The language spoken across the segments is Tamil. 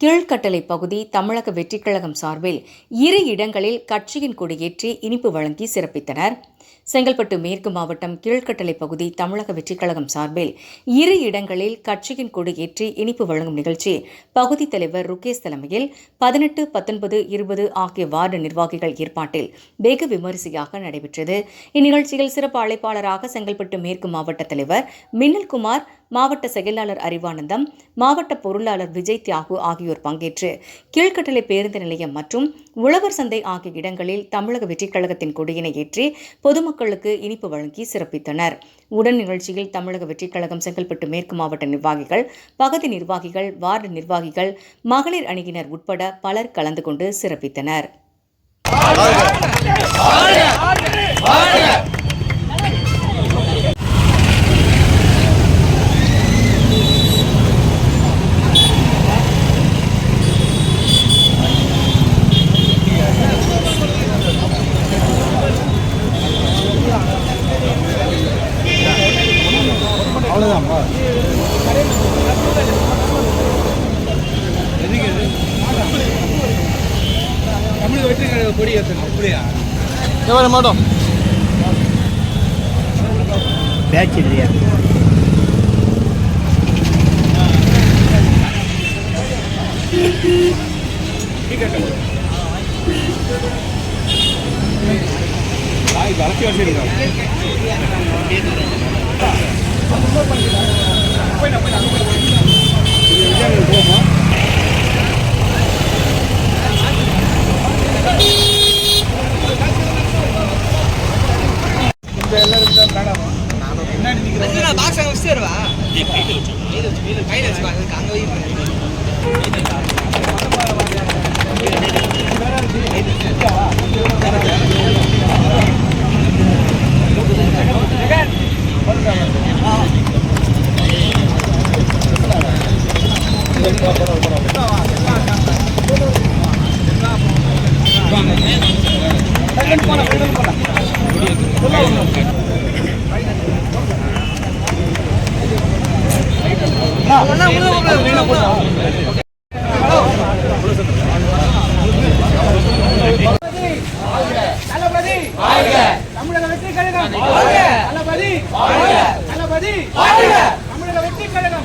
கீழ்கட்டளை பகுதி தமிழக வெற்றிக் கழகம் சார்பில் இரு இடங்களில் கட்சியின் கொடியேற்றி இனிப்பு வழங்கி சிறப்பித்தனர். செங்கல்பட்டு மேற்கு மாவட்டம் கீழ்கட்டளை பகுதி தமிழக வெற்றிக் கழகம் சார்பில் இரு இடங்களில் கட்சியின் கொடியேற்றி இனிப்பு வழங்கும் நிகழ்ச்சி பகுதி தலைவர் ருகேஷ் தலைமையில் பதினெட்டு பத்தொன்பது இருபது ஆகிய வார்டு நிர்வாகிகள் ஏற்பாட்டில் வெகு விமரிசையாக நடைபெற்றது. இந்நிகழ்ச்சியில் சிறப்பு அழைப்பாளராக செங்கல்பட்டு மேற்கு மாவட்ட தலைவர் மின்னல்குமார் மாவட்ட செயலாளர் அறிவானந்தம் மாவட்ட பொருளாளர் விஜய் தியாகு ஆகியோர் பங்கேற்று கீழ்கட்டளை பேருந்து நிலையம் மற்றும் உழவர் சந்தை ஆகிய இடங்களில் தமிழக வெற்றிக் கழகத்தின் கொடியினை ஏற்றி பொதுமக்களுக்கு இனிப்பு வழங்கி சிறப்பித்தனர். உடன் நிகழ்ச்சியில் தமிழக வெற்றிக் கழகம் செங்கல்பட்டு மேற்கு மாவட்ட நிர்வாகிகள் பகுதி நிர்வாகிகள் வார்டு நிர்வாகிகள் மகளிர் அணியினர் உட்பட பலர் கலந்து கொண்டு சிறப்பித்தனர். அப்படியா எவ்வளோ மாட்டோம் பேட்ச் இல்லையா வாய் வளர்ச்சி வச்சிருக்கோம் போமா கையில வச்சு பாருங்க தமிழக வெற்றி கழகம் தளபதி தளபதி தமிழக வெற்றி கழகம்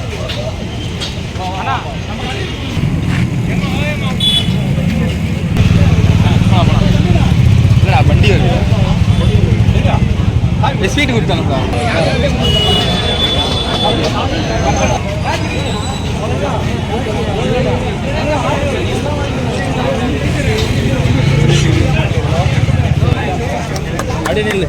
ஸ்வீட் கொடுத்தானுங்களா அடி நில்லு.